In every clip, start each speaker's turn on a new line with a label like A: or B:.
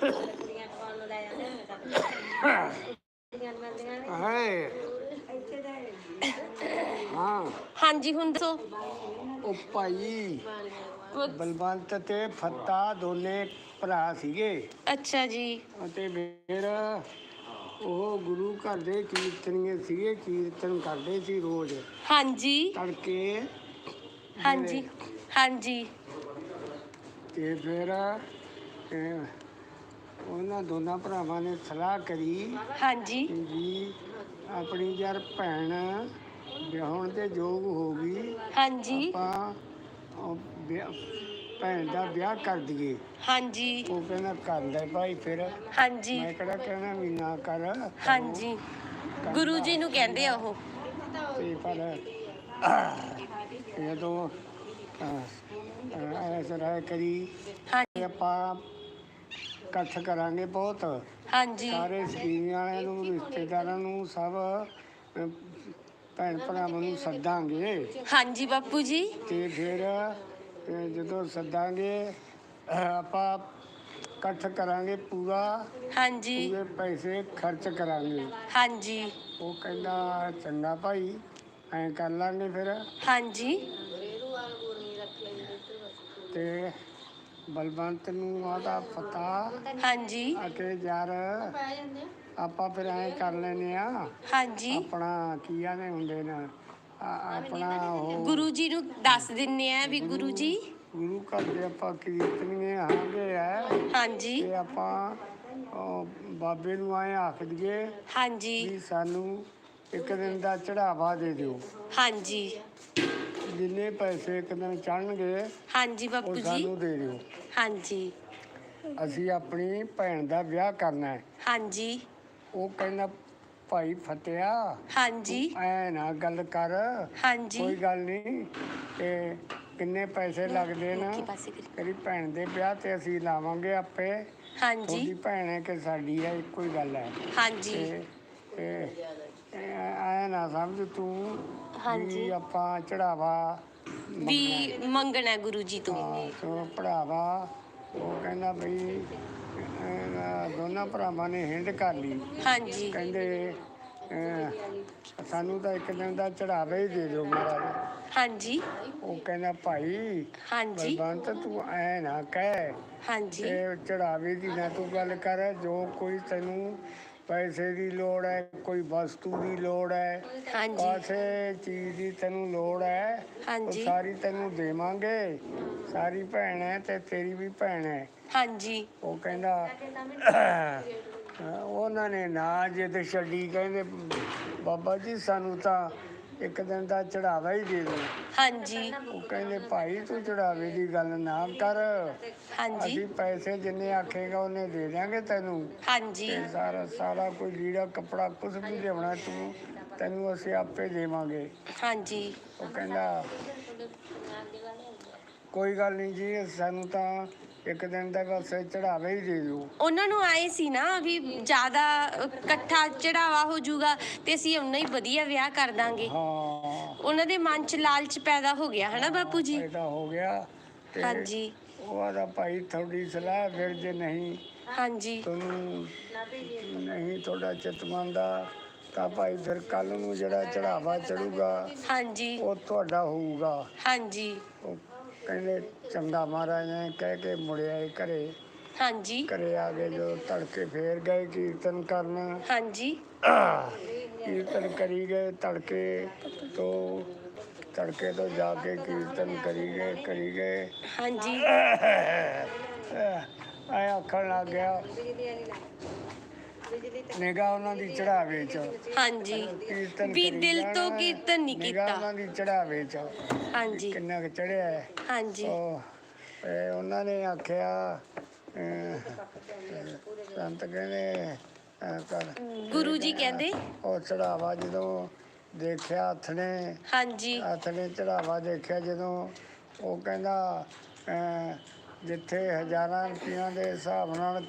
A: ਕੁੜੀਆਂ ਕੋਲ ਨੂੰ ਲੈ ਜਾਂਦੇ ਨੇ ਤਾਂ ਕੁੜੀਆਂ ਨੂੰ ਮਿਲਦੀਆਂ ਨੇ
B: ਹੈ ਹਾਂ।
C: ਹਾਂਜੀ ਹੁਣ ਦੱਸੋ।
B: ਉਹ ਭਾਈ ਬਲਵੰਤ ਤੇ ਫੱਤਾ ਦੋਨੇ ਭਰਾ ਸੀਗੇ।
C: ਅੱਛਾ ਜੀ।
B: ਅਤੇ ਫਿਰ ਉਹ ਗੁਰੂ ਘਰ ਦੇ ਕੀਰਤਨੀਏ ਸੀਗੇ ਕੀਰਤਨ ਕਰਦੇ ਸੀ ਰੋਜ਼।
C: ਹਾਂਜੀ।
B: ਤੜਕੇ
C: ਹਾਂਜੀ ਹਾਂਜੀ।
B: ਤੇ ਫਿਰ ਅਹ, ਉਹਨਾਂ ਦੋਨਾਂ ਭਰਾਵਾਂ ਨੇ ਸਲਾਹ ਕਰੀ
C: ਹਾਂਜੀ।
B: ਕਿ ਜੀ ਆਪਣੀ ਯਾਰ ਭੈਣ ਵਿਆਹਣ ਦੇ ਯੋਗ ਹੋ ਗਈ।
C: ਹਾਂਜੀ।
B: ਆਪਾਂ ਉਹ ਵਿਆਹ- ਭੈਣ ਦਾ ਵਿਆਹ ਕਰ ਦਈਏ।
C: ਹਾਂਜੀ।
B: ਉਹ ਕਹਿੰਦਾ ਕਰ ਲੈ ਭਾਈ ਫਿਰ।
C: ਹਾਂਜੀ।
B: ਮੈਂ ਕਿਹੜਾ ਕਹਿਣਾ ਵੀ ਨਾ ਕਰ।
C: ਹਾਂਜੀ। ਗੁਰੂ ਜੀ ਨੂੰ ਕਹਿੰਦੇ ਆ ਉਹ।
B: ਤੇ ਪਰ ਜਦੋਂ ਐਸ ਰਾਇ ਕਰੀ
C: ਹਾਂਜੀ।
B: ਆਪਾਂ ਇਕੱਠ ਕਰਾਂਗੇ ਬਹੁਤ।
C: ਹਾਂਜੀ।
B: ਸਾਰੇ ਸਕੀਮ ਵਾਲਿਆਂ ਨੂੰ ਰਿਸ਼ਤੇਦਾਰਾਂ ਨੂੰ ਸਭ ਅਹ, ਭੈਣ ਭਰਾਵਾਂ ਨੂੰ ਸੱਦਾਂਗੇ।
C: ਹਾਂਜੀ ਬਾਪੂ ਜੀ।
B: ਤੇ ਫਿਰ ਅਹ, ਜਦੋਂ ਸੱਦਾਂਗੇ ਅਹ, ਆਪਾਂ ਇਕੱਠ ਕਰਾਂਗੇ ਪੂਰਾ।
C: ਹਾਂਜੀ।
B: ਪੂਰੇ ਪੈਸੇ ਖਰਚ ਕਰਾਂਗੇ।
C: ਹਾਂਜੀ।
B: ਉਹ ਕਹਿੰਦਾ ਚੰਗਾ ਭਾਈ ਐਂ ਕਰ ਲਾਂਗੇ ਫਿਰ।
C: ਹਾਂਜੀ।
B: ਤੇ ਬਲਵੰਤ ਨੂੰ ਆਦਾ ਪਤਾ
C: ਹਾਂਜੀ।
B: ਕਿ ਯਾਰ ਆਪਾਂ ਫਿਰ ਐਂ ਕਰ ਲੈਨੇ ਆ।
C: ਹਾਂਜੀ।
B: ਆਪਣਾ ਕੀ ਆਨੇ ਹੁੰਦੇ ਨੇ? ਆਪਣਾ ਉਹ
C: ਗੁਰੂ ਜੀ ਨੂੰ ਦੱਸ ਦਿੰਨੇ ਆ ਵੀ ਗੁਰੂ ਜੀ।
B: ਗੁਰੂ ਘਰ ਦੇ ਆਪਾਂ ਕੀਰਤਨੀਏ ਆਂਗੇ ਆ
C: ਹਾਂਜੀ।
B: ਤੇ ਆਪਾਂ ਉਹ ਬਾਬੇ ਨੂੰ ਆਏ ਆਖ ਦਈਏ
C: ਹਾਂਜੀ।
B: ਵੀ ਸਾਨੂੰ ਇੱਕ ਦਿਨ ਦਾ ਚੜਾਵਾ ਦੇ ਦਿਓ।
C: ਹਾਂਜੀ।
B: ਜਿੰਨੇ ਪੈਸੇ ਇੱਕ ਦਿਨ ਚੜਨਗੇ
C: ਹਾਂਜੀ
B: ਉਹ
C: ਬਾਪੂ ਜੀ।
B: ਸਾਨੂੰ ਦੇ ਦਿਓ।
C: ਹਾਂਜੀ।
B: ਅਸੀਂ ਆਪਣੀ ਭੈਣ ਦਾ ਵਿਆਹ ਕਰਨਾ ਹੈ।
C: ਹਾਂਜੀ।
B: ਉਹ ਕਹਿੰਦਾ ਭਾਈ ਫਤਿਆ
C: ਹਾਂਜੀ।
B: ਐ ਨਾ ਗੱਲ ਕਰ। ਕੋਈ
C: ਹਾਂਜੀ
B: ਗੱਲ ਨਹੀਂ ਤੇ ਕਿੰਨੇ ਪੈਸੇ ਲੱਗਦੇ ਨੇ?
C: ਕੀ ਪਾਸੇ ਕਰੀ
B: ਤੇਰੀ ਭੈਣ ਦੇ ਵਿਆਹ ਤੇ ਅਸੀਂ ਲਾਵਾਂਗੇ ਆਪੇ।
C: ਹਾਂਜੀ।
B: ਤੁਹਾਡੀ ਭੈਣ ਹੈ ਕਿ ਸਾਡੀ ਹੈ ਇੱਕੋ ਹੀ ਗੱਲ ਹੈ।
C: ਹਾਂਜੀ।
B: ਤੇ ਐ ਨਾ ਸਮਝ ਤੂੰ
C: ਹਾਂਜੀ।
B: ਵੀ ਆਪਾਂ ਚੜਾਵਾ
C: ਵੀ ਮੰਗਣਾ। ਗੁਰੂ ਜੀ ਤੋਂ।
B: ਹਾਂ ਸੋ ਪੜਾਵਾ ਉਹ ਕਹਿੰਦਾ ਬਈ ਅਹ, ਦੋਨਾਂ ਭਰਾਵਾਂ ਨੇ ਹਿੰਡ ਕਰ ਲਈ।
C: ਹਾਂਜੀ।
B: ਕਹਿੰਦੇ ਅਹ, ਸਾਨੂੰ ਤਾਂ ਇੱਕ ਦਿਨ ਦਾ ਚੜਾਵਾ ਹੀ ਦੇ ਦਿਓ ਮਹਾਰਾਜ।
C: ਹਾਂਜੀ।
B: ਉਹ ਕਹਿੰਦਾ ਭਾਈ
C: ਹਾਂਜੀ।
B: ਬਲਵੰਤ ਤੂੰ ਐ ਨਾ ਕਹਿ
C: ਹਾਂਜੀ।
B: ਤੇ ਚੜਾਵੇ ਦੀ ਨਾ ਤੂੰ ਗੱਲ ਕਰ ਜੋ ਕੋਈ ਤੈਨੂੰ ਪੈਸੇ ਦੀ ਲੋੜ ਹੈ ਕੋਈ ਵਸਤੂ ਦੀ ਲੋੜ ਹੈ।
C: ਹਾਂਜੀ।
B: ਕਾਸੇ ਚੀਜ਼ ਦੀ ਤੈਨੂੰ ਲੋੜ ਹੈ ਉਹ
C: ਹਾਂਜੀ।
B: ਸਾਰੀ ਤੈਨੂੰ ਦੇਵਾਂਗੇ। ਸਾਰੀ ਭੈਣ ਹੈ ਤੇ ਤੇਰੀ ਵੀ ਭੈਣ ਹੈ।
C: ਹਾਂਜੀ।
B: ਉਹ ਕਹਿੰਦਾ ਉਹਨਾਂ ਨੇ ਨਾ ਜਿੱਦ ਛੱਡੀ ਕਹਿੰਦੇ ਬਾਬਾ ਜੀ ਸਾਨੂੰ ਤਾਂ ਇੱਕ ਦਿਨ ਦਾ ਚੜਾਵਾ ਹੀ ਦੇ ਦਿਓ
C: ਹਾਂਜੀ।
B: ਉਹ ਕਹਿੰਦੇ ਭਾਈ ਤੂੰ ਚੜਾਵੇ ਦੀ ਗੱਲ ਨਾ ਕਰ।
C: ਹਾਂਜੀ।
B: ਅਸੀਂ ਪੈਸੇ ਜਿੰਨੇ ਆਖੇਗਾ ਉਹਨੇ ਦੇ ਦਿਆਂਗੇ ਤੈਨੂੰ।
C: ਹਾਂਜੀ।
B: ਤੇ ਸਾਰਾ ਸਾਰਾ ਕੋਈ ਲੀੜਾ ਕੱਪੜਾ ਕੁਝ ਵੀ ਲਿਆਉਣਾ ਤੂੰ ਤੈਨੂੰ ਅਸੀਂ ਆਪੇ ਦੇਵਾਂਗੇ।
C: ਹਾਂਜੀ।
B: ਉਹ ਕਹਿੰਦਾ ਕੋਈ ਗੱਲ ਨਹੀਂ ਜੀ ਸਾਨੂੰ ਤਾਂ ਇੱਕ ਦਿਨ ਦਾ ਬਸ ਚੜਾਵਾ ਹੀ ਦੇ ਦਿਓ।
C: ਉਹਨਾਂ ਨੂੰ ਆਏ ਸੀ ਨਾ ਵੀ ਜ਼ਿਆਦਾ ਇਕੱਠਾ ਚੜਾਵਾ ਹੋ ਜਾਊਗਾ ਤੇ ਅਸੀਂ ਉਹਨਾਂ ਹੀ ਵਧੀਆ ਵਿਆਹ ਕਰ ਦਾਂਗੇ।
B: ਹਾਂ।
C: ਉਹਨਾਂ ਦੇ ਮਨ 'ਚ ਲਾਲਚ ਪੈਦਾ ਹੋ ਗਿਆ ਹਨਾ ਬਾਪੂ ਜੀ?
B: ਪੈਦਾ ਹੋ ਗਿਆ ਤੇ
C: ਹਾਂਜੀ।
B: ਉਹ ਆਦਾ ਭਾਈ ਤੁਹਾਡੀ ਸਲਾਹ ਫਿਰ ਜੇ ਨਹੀਂ
C: ਹਾਂਜੀ।
B: ਤੁਹਾਨੂੰ ਨਹੀਂ ਤੁਹਾਡਾ ਚਿੱਤ ਮੰਨਦਾ ਤਾਂ ਭਾਈ ਫਿਰ ਕੱਲ ਨੂੰ ਜਿਹੜਾ ਚੜਾਵਾ ਚੜੂਗਾ
C: ਹਾਂਜੀ।
B: ਉਹ ਤੁਹਾਡਾ ਹੋਊਗਾ।
C: ਹਾਂਜੀ।
B: ਉਹ ਕਹਿੰਦੇ ਚੰਗਾ ਮਹਾਰਾਜ ਨੇ ਕਹਿ ਕੇ ਮੁੜਿਆ ਇਹ ਘਰੇ।
C: ਹਾਂਜੀ।
B: ਘਰੇ ਆ ਗਏ ਜੋ ਤੜਕੇ ਫੇਰ ਗਏ ਕੀਰਤਨ ਕਰਨ।
C: ਹਾਂਜੀ।
B: ਕੀਰਤਨ ਕਰੀ ਗਏ ਤੜਕੇ ਤੋਂ। ਤੜਕੇ ਤੋਂ ਜਾ ਕੇ ਕੀਰਤਨ ਕਰੀ ਗਏ ਕਰੀ ਗਏ।
C: ਹਾਂਜੀ।
B: ਆਏ ਆਖਣ ਲੱਗ ਗਿਆ ਨਿਗਾਹ ਉਹਨਾਂ ਦੀ ਚੜਾਵੇ ਚ।
C: ਹਾਂਜੀ।
B: ਕੀਰਤਨ
C: ਵੀ
B: ਕਰੀ
C: ਦਿਲ ਤੋਂ
B: ਜਾਣਾ,
C: ਕੀਰਤਨ ਨਹੀਂ
B: ਨਿਗਾਹ
C: ਕੀਤਾ।
B: ਉਹਨਾਂ ਦੀ ਚੜਾਵੇ ਚ।
C: ਹਾਂਜੀ।
B: ਕਿੰਨਾ ਕੁ ਚੜਿਆ ਹੈ।
C: ਹਾਂਜੀ।
B: ਉਹ ਇਹ ਉਹਨਾਂ ਨੇ ਆਖਿਆ ਅਹ, ਸੰਤ ਕਹਿੰਦੇ ਅਹ, ਕਰ।
C: ਗੁਰੂ ਜੀ ਕਹਿੰਦੇ?
B: ਉਹ ਚੜਾਵਾ ਜਦੋਂ ਦੇਖਿਆ ਹੱਥ ਨੇ
C: ਹਾਂਜੀ।
B: ਹੱਥ ਨੇ ਚੜਾਵਾ ਦੇਖਿਆ ਜਦੋਂ ਉਹ ਕਹਿੰਦਾ ਅਹ, ਜਿੱਥੇ ਹਜ਼ਾਰਾਂ ਰੁਪਈਆਂ ਦੇ ਹਿਸਾਬ ਨਾਲ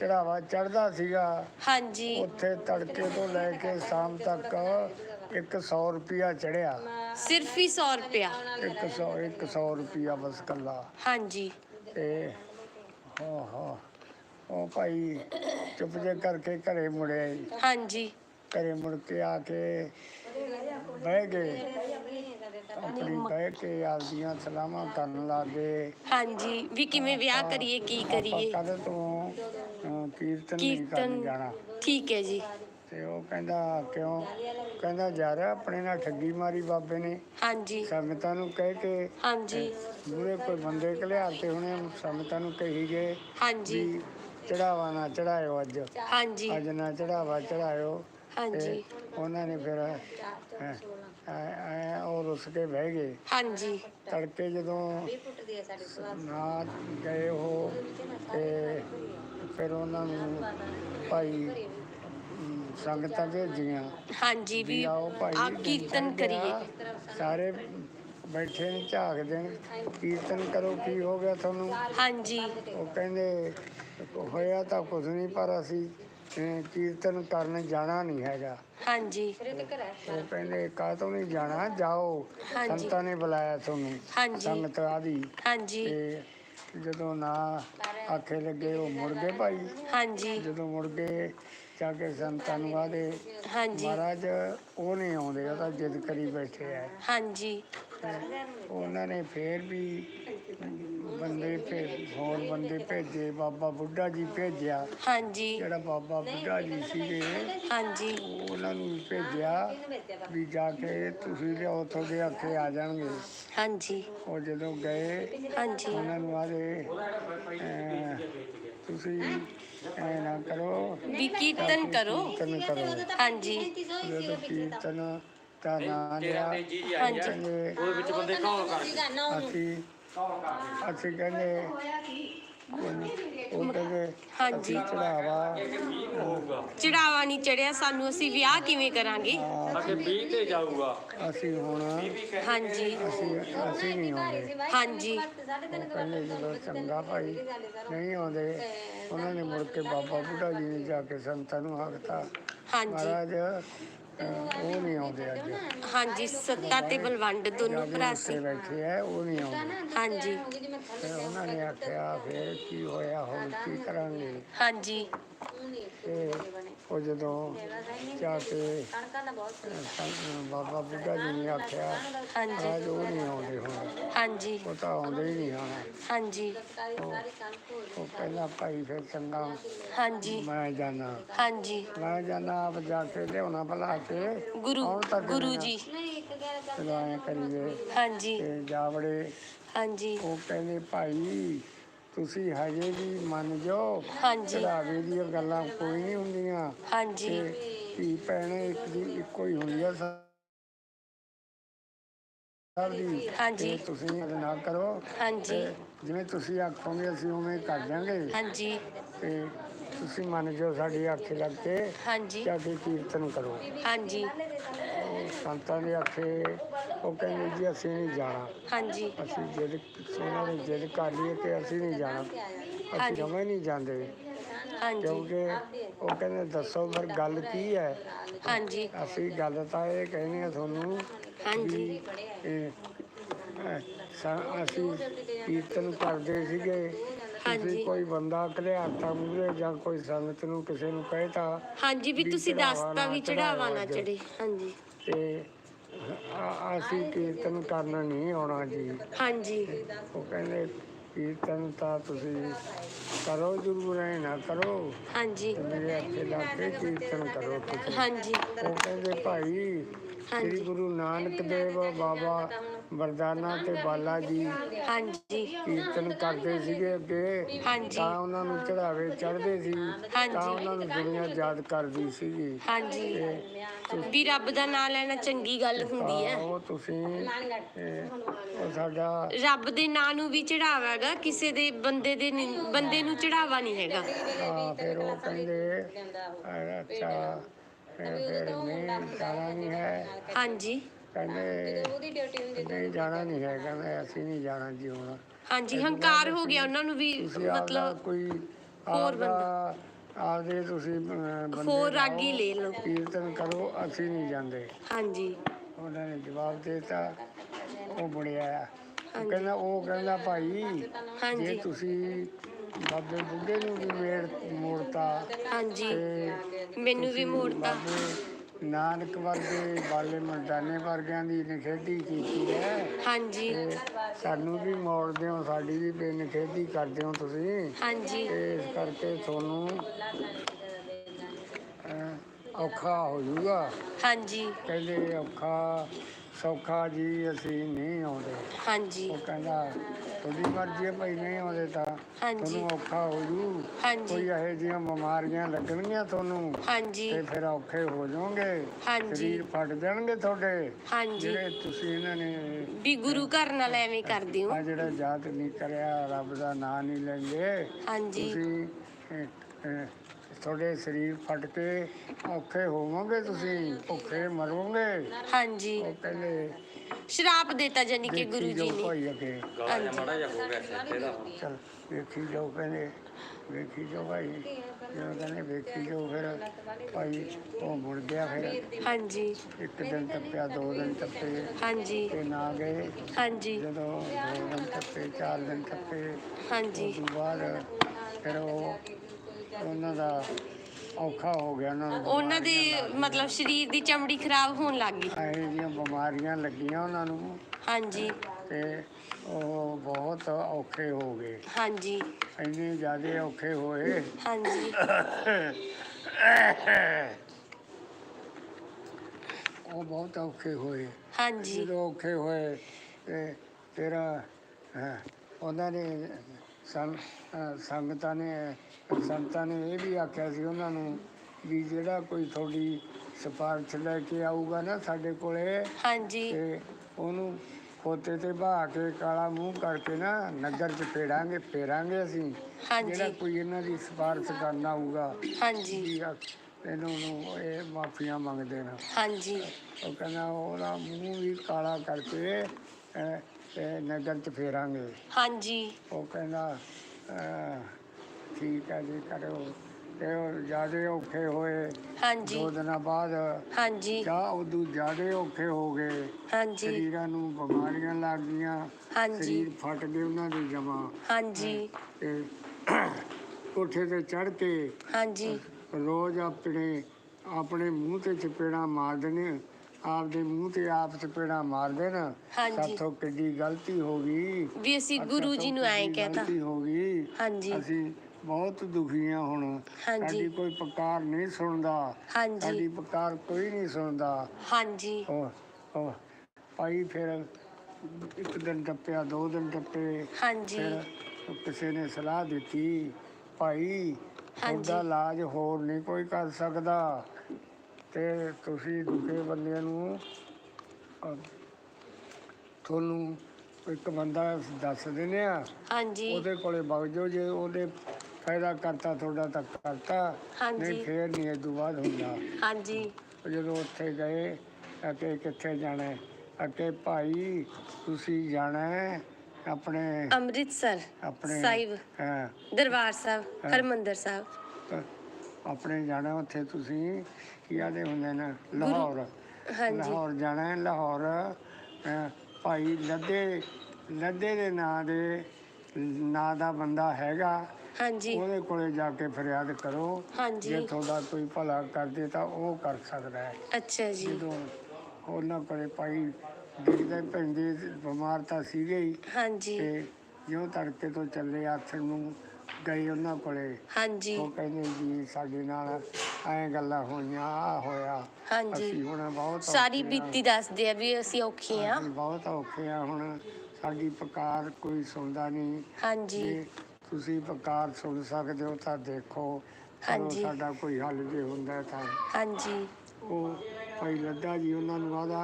B: ਚੜਾਵਾ ਚੜਦਾ ਸੀਗਾ
C: ਹਾਂਜੀ।
B: ਉੱਥੇ ਤੜਕੇ ਤੋਂ ਲੈ ਕੇ ਸ਼ਾਮ ਤੱਕ 100 ਰੁਪਿਆ ਚੜਿਆ
C: ਸਿਰਫ ਹੀ 100 ਰੁਪਿਆ
B: 100 100 ਰੁਪਿਆ ਬਸ ਕੱਲਾ
C: ਹਾਂਜੀ।
B: ਤੇ ਹੋ ਹੋ। ਉਹ ਭਾਈ ਚੁੱਪ ਜੇ ਕਰਕੇ ਘਰੇ ਮੁੜਿਆ ਜੀ
C: ਹਾਂਜੀ।
B: ਘਰੇ ਮੁੜ ਕੇ ਆ ਕੇ ਬਹਿ ਗਏ। ਆਪਣੀ ਬਹਿ ਕੇ ਆਪਦੀਆਂ ਸਲਾਮਾਂ ਕਰਨ ਲੱਗੇ।
C: ਹਾਂਜੀ ਵੀ ਕਿਵੇਂ ਵਿਆਹ ਕਰੀਏ ਕੀ ਕਰੀਏ?
B: ਆਪਾਂ ਕਦੇ ਤੋਂ ਅਹ, ਕੀਰਤਨ ਨਹੀਂ ਕਰਨ
C: ਕੀਰਤਨ
B: ਜਾਣਾ।
C: ਠੀਕ ਹੈ ਜੀ।
B: ਤੇ ਉਹ ਕਹਿੰਦਾ ਕਿਉਂ? ਕਹਿੰਦਾ ਜਾ ਰਿਹਾ ਆਪਣੇ ਨਾਲ ਠੱਗੀ ਮਾਰੀ ਬਾਬੇ ਨੇ।
C: ਹਾਂਜੀ।
B: ਸੰਗਤਾਂ ਨੂੰ ਕਹਿ ਕੇ
C: ਹਾਂਜੀ।
B: ਮੂਰੇ ਕੋਈ ਬੰਦੇ ਘਲਿਆਤੇ ਹੋਣੇ ਸੰਗਤਾਂ ਨੂੰ ਕਹੀ ਗਏ
C: ਹਾਂਜੀ।
B: ਵੀ ਚੜਾਵਾ ਨਾ ਚੜਾਇਓ ਅੱਜ।
C: ਹਾਂਜੀ।
B: ਅੱਜ ਨਾ ਚੜਾਵਾ ਚੜਾਇਓ
C: ਹਾਂਜੀ।
B: ਉਹਨਾਂ ਨੇ ਫਿਰ ਐ- ਐ- ਐ ਉਹ ਰੁੱਸ ਕੇ ਬਹਿ ਗਏ।
C: ਹਾਂਜੀ।
B: ਤੜਕੇ ਜਦੋਂ ਨਾ ਗਏ ਉਹ ਤੇ ਫਿਰ ਉਹਨਾਂ ਨੂੰ ਭਾਈ ਅਮ, ਸੰਗਤਾਂ ਭੇਜੀਆਂ।
C: ਹਾਂਜੀ
B: ਵੀ
C: ਵੀ
B: ਆਓ ਭਾਈ
C: ਆ ਕੀਰਤਨ। ਕਰੀਏ।
B: ਸਾਰੇ ਬੈਠੇ ਨੇ ਝਾਕਦੇ ਨੇ। ਕੀਰਤਨ ਕਰੋ ਕੀ ਹੋ ਗਿਆ ਤੁਹਾਨੂੰ?
C: ਹਾਂਜੀ।
B: ਉਹ ਕਹਿੰਦੇ ਹੋਇਆ ਤਾਂ ਕੁਝ ਨਹੀਂ ਪਰ ਅਸੀਂ ਅਹ, ਕੀਰਤਨ ਕਰਨ ਜਾਣਾ ਨਹੀਂ ਹੈਗਾ।
C: ਹਾਂਜੀ।
B: ਉਹ ਕਹਿੰਦੇ ਕਾਹ ਤੋਂ ਨਹੀਂ ਜਾਣਾ? ਜਾਓ।
C: ਹਾਂਜੀ।
B: ਸੰਤਾਂ ਨੇ ਬੁਲਾਇਆ ਤੁਹਾਨੂੰ।
C: ਹਾਂਜੀ।
B: ਸੰਗਤ ਆਦੀ
C: ਹਾਂਜੀ।
B: ਤੇ ਜਦੋਂ ਨਾ ਆਖੇ ਲੱਗੇ ਉਹ ਮੁੜ ਗਏ ਭਾਈ।
C: ਹਾਂਜੀ।
B: ਜਦੋਂ ਮੁੜ ਗਏ ਜਾ ਕੇ ਸੰਤਾਂ ਨੂੰ ਆਦੇ
C: ਹਾਂਜੀ।
B: ਮਹਾਰਾਜ ਉਹ ਨਹੀਂ ਆਉਂਦੇ ਉਹ ਤਾਂ ਜਿੱਦ ਕਰੀ ਬੈਠੇ ਆ।
C: ਹਾਂਜੀ।
B: ਉਹਨਾਂ ਨੇ ਫੇਰ ਵੀ ਬੰਦੇ ਭੇਜ ਹੋਰ ਬੰਦੇ ਭੇਜੇ ਬਾਬਾ ਬੁੱਢਾ ਜੀ ਭੇਜਿਆ।
C: ਹਾਂਜੀ।
B: ਜਿਹੜਾ ਬਾਬਾ ਬੁੱਢਾ ਜੀ ਸੀਗੇ
C: ਹਾਂਜੀ।
B: ਉਹਨਾਂ ਨੂੰ ਭੇਜਿਆ ਵੀ ਜਾ ਕੇ ਤੁਸੀਂ ਲਿਆਓ ਤੁਹਾਡੇ ਹੱਥੇ ਆ ਜਾਣਗੇ।
C: ਹਾਂਜੀ।
B: ਉਹ ਜਦੋਂ ਗਏ
C: ਹਾਂਜੀ।
B: ਉਹਨਾਂ ਨੂੰ ਆਦੇ ਤੁਸੀਂ ਐ ਨਾ ਕਰੋ।
C: ਵੀ ਕੀਰਤਨ ਕਰੋ।
B: ਕੀਰਤਨ ਕਰੋ।
C: ਹਾਂਜੀ।
B: ਜਦੋਂ ਕੀਰਤਨ ਦਾ ਨਾਂ ਲਿਆ।
C: ਹਾਂਜੀ।
D: ਉਹਦੇ ਵਿੱਚ ਬੰਦੇ
B: ਅਸੀਂ ਅਸੀਂ ਕਹਿੰਦੇ ਉਹ ਕਹਿੰਦੇ
C: ਹਾਂਜੀ।
B: ਚੜਾਵਾ।
D: ਹੋਊਗਾ
C: ਚੜਾਵਾ ਨਹੀਂ ਚੜਿਆ ਸਾਨੂੰ ਅਸੀਂ ਵਿਆਹ ਕਿਵੇਂ ਕਰਾਂਗੇ?
D: ਅੱਗੇ 20 ਤੇ ਜਾਊਗਾ।
B: ਅਸੀਂ ਹੁਣ
C: ਹਾਂਜੀ।
B: ਅਸੀਂ ਅਸੀਂ ਨਹੀਂ ਆਉਂਦੇ।
C: ਹਾਂਜੀ।
B: ਕਹਿੰਦੇ ਜਦੋਂ ਚੰਗਾ ਭਾਈ ਨਹੀਂ ਆਉਂਦੇ ਉਹਨਾਂ ਨੇ ਮੁੜ ਕੇ ਬਾਬਾ ਬੁੱਢਾ ਜੀ ਨੇ ਜਾ ਕੇ ਸੰਤਾਂ ਨੂੰ ਹਕਤਾ
C: ਹਾਂਜੀ।
B: ਮਹਾਰਾਜ ਉਹ ਨਹੀਂ ਆਉਂਦੇ ਅੱਜ।
C: ਹਾਂਜੀ ਸੱਤਾ ਤੇ ਬਲਵੰਡ ਦੋਨੋਂ ਭਰਾ ਸੀ।
B: ਬੈਠੇ ਹੈ ਉਹ ਨਹੀਂ ਆਉਂਦੇ।
C: ਹਾਂਜੀ।
B: ਤੇ ਉਹਨਾਂ ਨੇ ਆਖਿਆ ਫਿਰ ਕੀ ਹੋਇਆ ਹੁਣ ਕੀ ਕਰਾਂਗੇ?
C: ਹਾਂਜੀ।
B: ਉਹ ਜਦੋਂ ਜਾ ਕੇ ਬਾਬਾ ਬੁੱਢਾ ਜੀ ਨੇ ਆਖਿਆ
C: ਹਾਂਜੀ।
B: ਅੱਜ ਉਹ ਨਹੀਂ ਆਉਂਦੇ ਹੁਣ।
C: ਹਾਂਜੀ।
B: ਉਹ ਤਾਂ ਆਉਂਦੇ ਹੀ ਨਹੀਂ ਹੁਣ।
C: ਹਾਂਜੀ।
A: ਸਾਰੀ ਸਾਰੀ ਕਣਕ ਹੋ
B: ਉਹ ਕਹਿੰਦਾ ਭਾਈ ਫਿਰ ਚੰਗਾ।
C: ਹਾਂਜੀ।
B: ਮੈਂ ਜਾਣਾ।
C: ਹਾਂਜੀ।
B: ਮੈਂ ਜਾਣਾ ਆਪ ਜਾ ਕੇ ਲਿਆਉਣਾ ਬੁਲਾ ਕੇ
C: ਗੁਰੂ
B: ਤਾਂ
C: ਗੁਰੂ। ਜੀ।
A: ਨਹੀਂ ਇੱਕ ਗੱਲ ਕਰ
B: ਚਲੋ ਐਂ ਕਰੀਏ
C: ਹਾਂਜੀ।
B: ਤੇ ਜਾਵੜੇ।
C: ਹਾਂਜੀ।
B: ਉਹ ਕਹਿੰਦੇ ਭਾਈ ਤੁਸੀਂ ਹਜੇ ਵੀ ਮੰਨ ਜਾਓ
C: ਹਾਂਜੀ।
B: ਚੜਾਵੇ ਦੀਆਂ ਗੱਲਾਂ ਕੋਈ ਨਹੀਂ ਹੁੰਦੀਆਂ।
C: ਹਾਂਜੀ।
B: ਤੇ ਧੀ ਭੈਣ ਇੱਕ ਦੀ ਇੱਕੋ ਹੀ ਹੁੰਦੀ ਆ ਸਭ ਦੀ
C: ਹਾਂਜੀ।
B: ਤੇ ਤੁਸੀਂ ਇਹ ਨਾ ਕਰੋ।
C: ਹਾਂਜੀ।
B: ਤੇ ਜਿਵੇਂ ਤੁਸੀਂ ਆਖੋਗੇ ਅਸੀਂ ਉਵੇਂ ਕਰ ਜਾਾਂਗੇ
C: ਹਾਂਜੀ।
B: ਤੇ ਤੁਸੀਂ ਮੰਨ ਜਾਓ ਸਾਡੀ ਆਖੇ ਲੱਗ ਕੇ
C: ਹਾਂਜੀ
B: ਕੇ ਕੀਰਤਨ ਕਰੋ।
C: ਹਾਂਜੀ।
B: ਸੰਤਾਂ ਦੇ ਆਖੇ ਉਹ ਕਹਿੰਦੇ ਜੀ ਅਸੀਂ ਨਹੀਂ ਜਾਣਾ।
C: ਹਾਂਜੀ।
B: ਅਸੀਂ ਜਿੱਦ ਉਹਨਾਂ ਨੇ ਜਿੱਦ ਕਰ ਲਈ ਕਿ ਅਸੀਂ ਨਹੀਂ ਜਾਣਾ। ਅਸੀਂ
C: ਹਾਂਜੀ।
B: ਜਮਾਂ ਨਹੀਂ ਜਾਂਦੇ।
C: ਹਾਂਜੀ।
B: ਕਿਉਂਕਿ ਉਹ ਕਹਿੰਦੇ ਦੱਸੋ ਫਿਰ ਗੱਲ ਕੀ ਹੈ?
C: ਹਾਂਜੀ।
B: ਅਸੀਂ ਗੱਲ ਤਾਂ ਇਹ ਕਹਿੰਦੇ ਆ ਤੁਹਾਨੂੰ
C: ਹਾਂਜੀ।
B: ਇਹ, ਅਹ, ਸਾ- ਅਸੀਂ ਕੀਰਤਨ ਕਰਦੇ ਸੀਗੇ।
C: ਹਾਂਜੀ।
B: ਤੁਸੀਂ ਕੋਈ ਬੰਦਾ ਘਲਿਆਤਾ ਮੂਰੇ ਜਾਂ ਕੋਈ ਸੰਗਤ ਨੂੰ ਕਿਸੇ ਨੂੰ ਕਹਿਤਾ
C: ਹਾਂਜੀ ਵੀ
B: ਵੀ
C: ਤੁਸੀਂ
B: ਚੜਾਵਾ
C: ਦੱਸਤਾ ਵੀ
B: ਨਾ
C: ਚੜਾਵਾ ਨਾ ਚੜੇ। ਹਾਂਜੀ।
B: ਤੇ ਅਸੀਂ ਕੀਰਤਨ ਕਰਨ ਨਹੀਂ ਆਉਣਾ ਜੀ।
C: ਹਾਂਜੀ।
B: ਉਹ ਕਹਿੰਦੇ ਕੀਰਤਨ ਤਾਂ ਤੁਸੀਂ ਕਰੋ ਜ਼ਰੂਰ ਐ ਨਾ ਕਰੋ।
C: ਹਾਂਜੀ।
B: ਤੇ ਮੇਰੇ ਅੱਗੇ ਲਾ ਕੇ ਕੀਰਤਨ ਕਰੋ ਤੁਸੀਂ।
C: ਹਾਂਜੀ।
B: ਉਹ ਕਹਿੰਦੇ ਭਾਈ ਸ੍ਰੀ
C: ਹਾਂਜੀ
B: ਗੁਰੂ ਨਾਨਕ ਦੇਵ ਬਾਬਾ ਵਰਦਾਨਾ ਤੇ ਬਾਲਾ ਜੀ
C: ਹਾਂਜੀ।
B: ਕੀਰਤਨ ਕਰਦੇ ਸੀਗੇ ਅੱਗੇ।
C: ਹਾਂਜੀ।
B: ਤਾਂ ਉਹਨਾਂ ਨੂੰ ਚੜਾਵੇ ਚੜ੍ਹਦੇ ਸੀ। ਤਾਂ ਉਹਨਾਂ ਨੂੰ ਦੁਨੀਆ ਯਾਦ ਕਰਦੀ ਸੀਗੀ।
C: ਹਾਂਜੀ। ਵੀ ਰੱਬ ਦਾ ਨਾਮ ਲੈਣਾ ਚੰਗੀ ਗੱਲ ਹੁੰਦੀ ਹੈ।
B: ਉਹ ਤੁਸੀਂ ਇਹ, ਉਹ ਸਾਡਾ
C: ਰੱਬ ਦੇ ਨਾਂ ਨੂੰ ਵੀ ਚੜਾਵਾ ਹੈਗਾ ਕਿਸੇ ਦੇ ਬੰਦੇ ਦੇ ਨਹੀਂ- ਬੰਦੇ ਨੂੰ ਚੜਾਵਾ ਨਹੀਂ ਹੈਗਾ।
B: ਹਾਂ ਫਿਰ ਉਹ ਕਹਿੰਦੇ ਅੱਛਾ ਫਿਰ ਫਿਰ ਨਹੀਂ ਜਾਣਾ ਨਹੀਂ ਹੈ।
C: ਹਾਂਜੀ।
B: ਕਹਿੰਦੇ
A: ਉਹਦੀ ਡਿਊਟੀ ਹੁੰਦੀ
B: ਨਹੀਂ ਜਾਣਾ ਨਹੀਂ ਹੈ ਕਹਿੰਦੇ ਅਸੀਂ ਨਹੀਂ ਜਾਣਾ ਜੀ ਹੁਣ।
C: ਹਾਂਜੀ ਹੰਕਾਰ ਹੋ ਗਿਆ ਉਹਨਾਂ ਨੂੰ ਵੀ
B: ਤੁਸੀਂ ਆਪਦਾ
C: ਮਤਲਬ
B: ਕੋਈ
C: ਹੋਰ
B: ਆਪਦਾ ਆਪਦੇ ਤੁਸੀਂ ਅਹ, ਬੰਦੇ
C: ਹੋਰ ਰਾਗੀ ਲੈ ਲਓ।
B: ਕੀਰਤਨ ਕਰੋ ਅਸੀਂ ਨਹੀਂ ਜਾਂਦੇ।
C: ਹਾਂਜੀ।
B: ਉਹਨਾਂ ਨੇ ਜਵਾਬ ਦੇ ਦਿੱਤਾ ਉਹ ਬੜਿਆ ਉਹ ਕਹਿੰਦਾ ਉਹ ਕਹਿੰਦਾ ਭਾਈ ਜੇ
C: ਹਾਂਜੀ।
B: ਤੁਸੀਂ ਬਾਬੇ ਬੁੱਢੇ ਨੂੰ ਵੀ ਮੇੜ ਮੋੜਤਾ
C: ਹਾਂਜੀ।
B: ਤੇ
C: ਮੈਨੂੰ ਵੀ
B: ਤੁਸੀਂ
C: ਮੋੜਤਾ।
B: ਬਾਬੇ ਨਾਨਕ ਵਰਗੇ ਬਾਲੇ ਮਰਦਾਨੇ ਵਰਗਿਆਂ ਦੀ ਨਿਖੇਧੀ ਕੀਤੀ ਹੈ।
C: ਹਾਂਜੀ।
B: ਤੇ ਸਾਨੂੰ ਵੀ ਮੋੜਦੇ ਹੋ ਸਾਡੀ ਵੀ ਬੇਨਖੇਧੀ ਕਰਦੇ ਹੋ ਤੁਸੀਂ।
C: ਹਾਂਜੀ।
B: ਤੇ ਇਸ ਕਰਕੇ ਤੁਹਾਨੂੰ ਅਹ, ਔਖਾ ਹੋ ਜਾਊਗਾ।
C: ਹਾਂਜੀ।
B: ਕਹਿੰਦੇ ਔਖਾ ਸੌਖਾ ਜੀ ਅਸੀਂ ਨਹੀਂ ਆਉਂਦੇ।
C: ਹਾਂਜੀ।
B: ਉਹ ਕਹਿੰਦਾ ਤੁਹਾਡੀ ਮਰਜ਼ੀ ਹੈ ਭਾਈ ਨਹੀਂ ਆਉਂਦੇ ਤਾਂ
C: ਹਾਂਜੀ।
B: ਤੁਹਾਨੂੰ ਔਖਾ ਹੋ ਜੂ।
C: ਹਾਂਜੀ।
B: ਕੋਈ ਇਹੋ ਜਿਹੀਆਂ ਬਿਮਾਰੀਆਂ ਲੱਗਣਗੀਆਂ ਤੁਹਾਨੂੰ
C: ਹਾਂਜੀ।
B: ਤੇ ਫਿਰ ਔਖੇ ਹੋ ਜਾਓਗੇ।
C: ਹਾਂਜੀ।
B: ਸਰੀਰ ਫਟ ਜਾਣਗੇ ਤੁਹਾਡੇ।
C: ਹਾਂਜੀ।
B: ਜਿਹੜੇ ਤੁਸੀਂ ਇਹਨਾਂ ਨੇ
C: ਵੀ ਗੁਰੂ ਘਰ ਨਾਲ ਐਵੇਂ ਕਰਦੇ ਹੋ।
B: ਆ ਜਿਹੜਾ ਜਾਤ ਨਹੀਂ ਕਰਿਆ ਰੱਬ ਦਾ ਨਾਂ ਨਹੀਂ ਲੈਂਦੇ।
C: ਹਾਂਜੀ।
B: ਤੁਸੀਂ ਅਹ, ਅਹ, ਤੁਹਾਡੇ ਸਰੀਰ ਫਟ ਕੇ ਔਖੇ ਹੋਵੋਗੇ ਤੁਸੀਂ? ਭੁੱਖੇ ਮਰੋਗੇ?
C: ਹਾਂਜੀ।
B: ਉਹ ਕਹਿੰਦੇ
C: ਸ਼ਰਾਪ ਦਿੱਤਾ ਜਾਨੀ ਕਿ ਗੁਰੂ
B: ਦੇਖੀ
C: ਜੀ
B: ਜਾਓ
C: ਨੇ।
B: ਭਾਈ ਅੱਗੇ।
D: ਮਾੜਾ ਜਿਹਾ ਹੋ ਗਿਆ ਸਿਰ ਤੇ ਦਾ
B: ਚਲ ਵੇਖੀ ਜਾਓ ਕਹਿੰਦੇ ਵੇਖੀ ਜਾਓ ਭਾਈ। ਜਦੋਂ ਕਹਿੰਦੇ ਵੇਖੀ ਜਾਓ ਫਿਰ ਭਾਈ ਉਹ ਮੁੜ ਗਿਆ ਫਿਰ।
C: ਹਾਂਜੀ।
B: ਇੱਕ ਦਿਨ ਟੱਪਿਆ ਦੋ ਦਿਨ ਟੱਪੇ।
C: ਹਾਂਜੀ।
B: ਤੇ ਨਾ ਗਏ।
C: ਹਾਂਜੀ।
B: ਜਦੋਂ ਦੋ ਦਿਨ ਟੱਪੇ ਚਾਰ ਦਿਨ ਟੱਪੇ
C: ਹਾਂਜੀ।
B: ਉਸ ਤੋਂ ਬਾਅਦ ਫਿਰ ਉਹ ਉਹਨਾਂ ਦਾ ਔਖਾ ਹੋ ਗਿਆ ਉਹਨਾਂ ਨੂੰ
C: ਉਹਨਾਂ ਦੇ ਮਤਲਬ ਸਰੀਰ ਦੀ ਚਮੜੀ ਖਰਾਬ ਹੋਣ ਲੱਗ ਗਈ।
B: ਇਹੋ ਜਿਹੀਆਂ ਬਿਮਾਰੀਆਂ ਲੱਗੀਆਂ ਉਹਨਾਂ ਨੂੰ।
C: ਹਾਂਜੀ।
B: ਤੇ ਉਹ ਬਹੁਤ ਔਖੇ ਹੋ ਗਏ।
C: ਹਾਂਜੀ।
B: ਇੰਨੇ ਜ਼ਿਆਦਾ ਔਖੇ ਹੋਏ।
C: ਹਾਂਜੀ।
B: ਉਹ ਬਹੁਤ ਔਖੇ ਹੋਏ।
C: ਹਾਂਜੀ।
B: ਜਦੋਂ ਔਖੇ ਹੋਏ ਤੇ ਤੇਰਾ ਉਹਨਾਂ ਨੇ ਸੰਗਤਾਂ ਨੇ ਸੰਤਾਂ ਨੇ ਇਹ ਵੀ ਆਖਿਆ ਸੀ ਉਹਨਾਂ ਨੂੰ ਵੀ ਜਿਹੜਾ ਕੋਈ ਤੁਹਾਡੀ ਸਿਫਾਰਿਸ਼ ਲੈ ਕੇ ਆਊਗਾ ਨਾ ਸਾਡੇ ਕੋਲੇ
C: ਹਾਂਜੀ।
B: ਤੇ ਉਹਨੂੰ ਖੋਤੇ ਤੇ ਬਹਾ ਕੇ ਕਾਲਾ ਮੂੰਹ ਕਰਕੇ ਨਾ ਨਗਰ ਚ ਫੇਰਾਂਗੇ ਫੇਰਾਂਗੇ ਅਸੀਂ। ਜਿਹੜਾ ਕੋਈ ਇਹਨਾਂ ਦੀ ਸਿਫਾਰਿਸ਼ ਕਰਨ ਆਊਗਾ
C: ਹਾਂਜੀ।
B: ਆ- ਇਹਨੂੰ ਨੂੰ ਇਹ ਮਾਫੀਆਂ ਮੰਗਦੇ ਨੇ।
C: ਹਾਂਜੀ।
B: ਉਹ ਕਹਿੰਦਾ ਉਹਦਾ ਮੂੰਹ ਵੀ ਕਾਲਾ ਕਰਕੇ ਅਹ, ਤੇ ਨਗਰ ਚ ਫੇਰਾਂਗੇ।
C: ਹਾਂਜੀ।
B: ਉਹ ਕਹਿੰਦਾ ਅਹ, ਠੀਕ ਹੈ ਜੀ ਕਰੋ ਤੇ ਉਹ ਜਿਆਦੇ ਔਖੇ ਹੋਏ।
C: ਹਾਂਜੀ।
B: ਦੋ ਦਿਨਾਂ ਬਾਅਦ
C: ਹਾਂਜੀ।
B: ਜਾਂ ਉਦੋਂ ਜਿਆਦੇ ਔਖੇ ਹੋ ਗਏ।
C: ਹਾਂਜੀ।
B: ਸਰੀਰਾਂ ਨੂੰ ਬਿਮਾਰੀਆਂ ਲੱਗ ਗਈਆਂ।
C: ਹਾਂਜੀ।
B: ਸਰੀਰ ਫਟ ਗਏ ਉਹਨਾਂ ਦੇ ਜਮਾ।
C: ਹਾਂਜੀ।
B: ਤੇ ਕੋਠੇ ਤੇ ਚੜ ਕੇ
C: ਹਾਂਜੀ।
B: ਰੋਜ਼ ਆਪਣੇ ਆਪਣੇ ਮੂੰਹ ਤੇ ਚਪੇੜਾ ਮਾਰਦੇ ਨੇ ਆਪਦੇ ਮੂੰਹ ਤੇ ਆਪ ਚਪੇੜਾ ਮਾਰਦੇ ਨੇ
C: ਹਾਂਜੀ।
B: ਸਾਥੋਂ ਕਿੱਡੀ ਗਲਤੀ ਹੋ ਗਈ।
C: ਵੀ ਅਸੀਂ ਗੁਰੂ ਜੀ ਨੂੰ ਐਂ
B: ਕਿੱਡੀ
C: ਕਹਤਾ।
B: ਗਲਤੀ ਹੋ ਗਈ।
C: ਹਾਂਜੀ।
B: ਅਸੀਂ ਬਹੁਤ ਦੁਖੀ ਹਾਂ ਹੁਣ।
C: ਹਾਂਜੀ।
B: ਸਾਡੀ ਕੋਈ ਪੁਕਾਰ ਨਹੀਂ ਸੁਣਦਾ।
C: ਹਾਂਜੀ।
B: ਸਾਡੀ ਪੁਕਾਰ ਕੋਈ ਨਹੀਂ ਸੁਣਦਾ।
C: ਹਾਂਜੀ।
B: ਉਹ ਉਹ ਭਾਈ ਫਿਰ ਇੱਕ ਦਿਨ ਟੱਪਿਆ ਦੋ ਦਿਨ ਟੱਪੇ।
C: ਹਾਂਜੀ।
B: ਫਿਰ ਕਿਸੇ ਨੇ ਸਲਾਹ ਦਿੱਤੀ ਭਾਈ
C: ਹਾਂਜੀ।
B: ਤੁਹਾਡਾ ਇਲਾਜ ਹੋਰ ਨਹੀਂ ਕੋਈ ਕਰ ਸਕਦਾ। ਤੇ ਤੁਸੀਂ ਦੂਜੇ ਬੰਦਿਆਂ ਨੂੰ ਤੁਹਾਨੂੰ ਇੱਕ ਬੰਦਾ ਦੱਸ ਦਿੰਦੇ ਆ।
C: ਹਾਂਜੀ।
B: ਉਹਦੇ ਕੋਲੇ ਵਗ ਜਾਓ ਜੇ ਉਹਦੇ ਫਾਇਦਾ ਕਰਤਾ ਤੁਹਾਡਾ ਤਾਂ ਕਰਤਾ
C: ਹਾਂਜੀ।
B: ਨਹੀਂ ਫੇਰ ਨਹੀਂ ਇਹ ਤੋਂ ਬਾਅਦ ਹੁੰਦਾ।
C: ਹਾਂਜੀ।
B: ਜਦੋਂ ਉੱਥੇ ਗਏ ਅਕੇ ਕਿੱਥੇ ਜਾਣਾ ਹੈ? ਅਕੇ ਭਾਈ ਤੁਸੀਂ ਜਾਣਾ ਹੈ ਆਪਣੇ
C: ਅੰਮ੍ਰਿਤਸਰ
B: ਆਪਣੇ
C: ਸਾਹਿਬ
B: ਹਾਂ,
C: ਦਰਬਾਰ ਸਾਹਿਬ ਹਰਮੰਦਰ ਸਾਹਿਬ।
B: ਆਪਣੇ ਜਾਣਾ ਉੱਥੇ ਤੁਸੀਂ। ਕੀ ਆਦੇ ਹੁੰਦੇ ਨੇ ਲਾਹੌਰ।
C: ਹਾਂਜੀ।
B: ਲਾਹੌਰ ਜਾਣਾ ਹੈ ਲਾਹੌਰ ਭਾਈ ਲੱਦੇ ਲੱਦੇ ਦੇ ਨਾਂ ਦੇ ਨਾਂ ਦਾ ਬੰਦਾ ਹੈਗਾ।
C: ਹਾਂਜੀ।
B: ਉਹਦੇ ਕੋਲੇ ਜਾ ਕੇ ਫਰਿਆਦ ਕਰੋ।
C: ਹਾਂਜੀ।
B: ਜੇ ਤੁਹਾਡਾ ਕੋਈ ਭਲਾ ਕਰਦੇ ਤਾਂ ਉਹ ਕਰ ਸਕਦਾ ਹੈ।
C: ਅੱਛਾ ਜੀ।
B: ਜਦੋਂ ਉਹਨਾਂ ਕੋਲੇ ਭਾਈ ਡਿੱਗਦੇ ਪੈਂਦੇ ਬਿਮਾਰ ਤਾਂ ਸੀਗੇ ਹੀ।
C: ਹਾਂਜੀ।
B: ਤੇ ਜਿਉਂ ਤੜਕੇ ਤੋਂ ਚੱਲੇ ਆਥਣ ਨੂੰ ਗਏ ਉਹਨਾਂ ਕੋਲੇ।
C: ਹਾਂਜੀ।
B: ਉਹ ਕਹਿੰਦੇ ਜੀ ਸਾਡੇ ਨਾਲ ਐਂ ਗੱਲਾਂ ਹੋਈਆਂ ਆ ਹੋਇਆ।
C: ਹਾਂਜੀ।
B: ਅਸੀਂ ਹੁਣ ਬਹੁਤ
C: ਸਾਰੀ
B: ਔਖੇ ਹਾਂ।
C: ਬੀਤੀ ਦੱਸਦੇ ਆ ਵੀ ਅਸੀਂ ਔਖੇ ਆ
B: ਅਸੀਂ ਬਹੁਤ ਔਖੇ ਆ ਹੁਣ। ਸਾਡੀ ਪੁਕਾਰ ਕੋਈ ਸੁਣਦਾ ਨਹੀਂ।
C: ਹਾਂਜੀ।
B: ਜੇ ਤੁਸੀਂ ਪੁਕਾਰ ਸੁਣ ਸਕਦੇ ਹੋ ਤਾਂ ਦੇਖੋ। ਕਰੋ
C: ਹਾਂਜੀ।
B: ਸਾਡਾ ਕੋਈ ਹੱਲ ਜੇ ਹੁੰਦਾ ਤਾਂ।
C: ਹਾਂਜੀ।
B: ਉਹ ਭਾਈ ਲੱਦਾ ਜੀ ਉਹਨਾਂ ਨੂੰ ਆਦਾ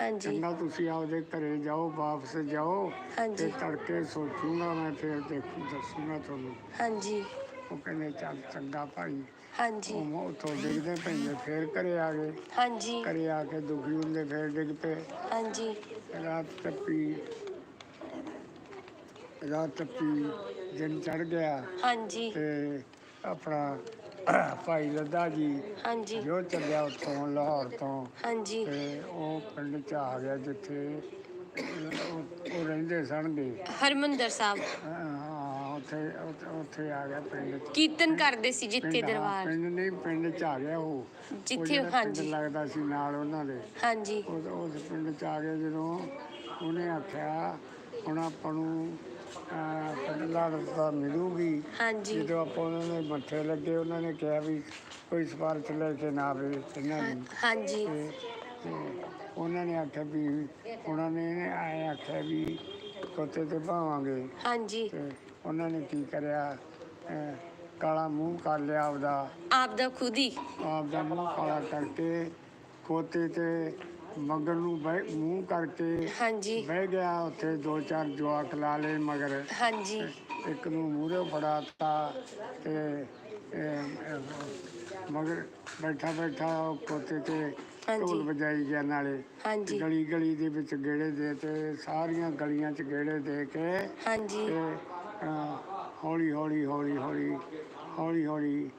C: ਹਾਂਜੀ।
B: ਚੰਗਾ ਤੁਸੀਂ ਆਪਦੇ ਘਰੇ ਜਾਓ ਵਾਪਸ ਜਾਓ ਤੇ
C: ਹਾਂਜੀ
B: ਤੜਕੇ ਸੋਚੂਗਾ ਮੈਂ ਫਿਰ ਦੇਖੂ ਦੱਸੂਗਾ ਤੁਹਾਨੂੰ।
C: ਹਾਂਜੀ।
B: ਉਹ ਕਹਿੰਦੇ ਚੱਲ ਚੰਗਾ ਭਾਈ।
C: ਹਾਂਜੀ।
B: ਉਹ ਉੱਥੋਂ ਡਿੱਗਦੇ ਪੈਂਦੇ ਫਿਰ ਘਰੇ ਆ ਗਏ।
C: ਹਾਂਜੀ।
B: ਘਰੇ ਆ ਕੇ ਦੁਖੀ ਹੁੰਦੇ ਫਿਰ ਡਿੱਗ ਪਏ।
C: ਹਾਂਜੀ।
B: ਰਾਤ ਟੱਪੀ ਰਾਤ ਟੱਪੀ ਦਿਨ ਚੜ ਗਿਆ।
C: ਹਾਂਜੀ।
B: ਤੇ ਆਪਣਾ ਭਾਈ ਲੱਦਾ ਜੀ
C: ਹਾਂਜੀ।
B: ਜੋ ਚੱਲਿਆ ਉੱਥੋਂ ਲਾਹੌਰ ਤੋਂ।
C: ਹਾਂਜੀ।
B: ਤੇ ਉਹ ਪਿੰਡ ਚ ਆ ਗਿਆ ਜਿੱਥੇ ਉਹ ਉਹ ਰਹਿੰਦੇ ਸਨਗੇ
C: ਹਰਮੰਦਰ ਸਾਹਿਬ।
B: ਹਾਂ ਉੱਥੇ ਉੱਥੇ- ਉੱਥੇ ਆ ਗਿਆ ਪਿੰਡ ਚ।
C: ਕੀਰਤਨ ਕਰਦੇ ਸੀ ਜਿੱਥੇ
B: ਪਿੰਡ, ਹਾਂ,
C: ਦਰਬਾਰ
B: ਪਿੰਡ ਨਹੀਂ ਪਿੰਡ ਚ ਆ ਗਿਆ ਉਹ। ਉਹ
C: ਜਿੱਥੇ
B: ਜਿਹੜਾ ਪਿੰਡ
C: ਹਾਂਜੀ।
B: ਲੱਗਦਾ ਸੀ ਨਾਲ ਉਹਨਾਂ ਦੇ।
C: ਹਾਂਜੀ।
B: ਉਹ ਉਸ ਪਿੰਡ ਚ ਆ ਗਿਆ ਜਦੋਂ ਉਹਨੇ ਆਖਿਆ ਹੁਣ ਆਪਾਂ ਨੂੰ ਰਸਤਾ ਮਿਲੂਗੀ।
C: ਹਾਂਜੀ।
B: ਜਦੋਂ ਆਪਾਂ ਉਹਨਾਂ ਦੇ ਮੱਥੇ ਲੱਗੇ ਉਹਨਾਂ ਨੇ ਕਿਹਾ ਵੀ ਕੋਈ ਸਪਾਰਸ਼ ਲੈ ਕੇ ਨਾ ਆਵੇ ਇਹਨਾਂ ਨੂੰ।
C: ਹਾਂਜੀ।
B: ਉਹਨਾਂ ਨੇ ਆਖਿਆ ਵੀ ਉਹਨਾਂ ਨੇ ਆਏ ਆਖਿਆ ਵੀ ਕੋਤੇ ਤੇ ਭਾਵਾਂਗੇ।
C: ਹਾਂਜੀ।
B: ਉਹਨਾਂ ਨੇ ਕੀ ਕਰਿਆ? ਕਾਲਾ ਮੂੰਹ ਕਰ ਲਿਆ ਆਪਦਾ।
C: ਆਪ ਦਾ ਖੁਦ ਹੀ।
B: ਆਪਦਾ ਮੂੰਹ ਕਾਲਾ ਕਰਕੇ ਕੋਤੇ ਤੇ ਮਗਰ ਨੂੰ ਬਹਿ- ਮੂੰਹ ਕਰਕੇ
C: ਹਾਂਜੀ।
B: ਬਹਿ ਗਿਆ ਉੱਥੇ ਦੋ ਚਾਰ ਜਵਾਕ ਲਾ ਲਏ ਮਗਰ।
C: ਹਾਂਜੀ।
B: ਇੱਕ ਨੂੰ ਮੂਹਰੇ ਫੜਾਤਾ ਤੇ ਇਹ, ਇਹ, ਮਗਰ ਬੈਠਾ ਬੈਠਾ ਉਹ ਕੋਤੇ ਤੇ ਢੋਲ ਵਜਾਈ ਗਿਆ ਨਾਲੇ।
C: ਹਾਂਜੀ।
B: ਗਲੀ ਗਲੀ ਦੇ ਵਿੱਚ ਗੇੜੇ ਦੇ ਤੇ ਸਾਰੀਆਂ ਗਲੀਆਂ 'ਚ ਗੇੜੇ ਦੇ ਕੇ
C: ਹਾਂਜੀ।
B: ਤੇ ਅਹ, ਹੌਲੀ ਹੌਲੀ ਹੌਲੀ ਹੌਲੀ ਹੌਲੀ ਹੌਲੀ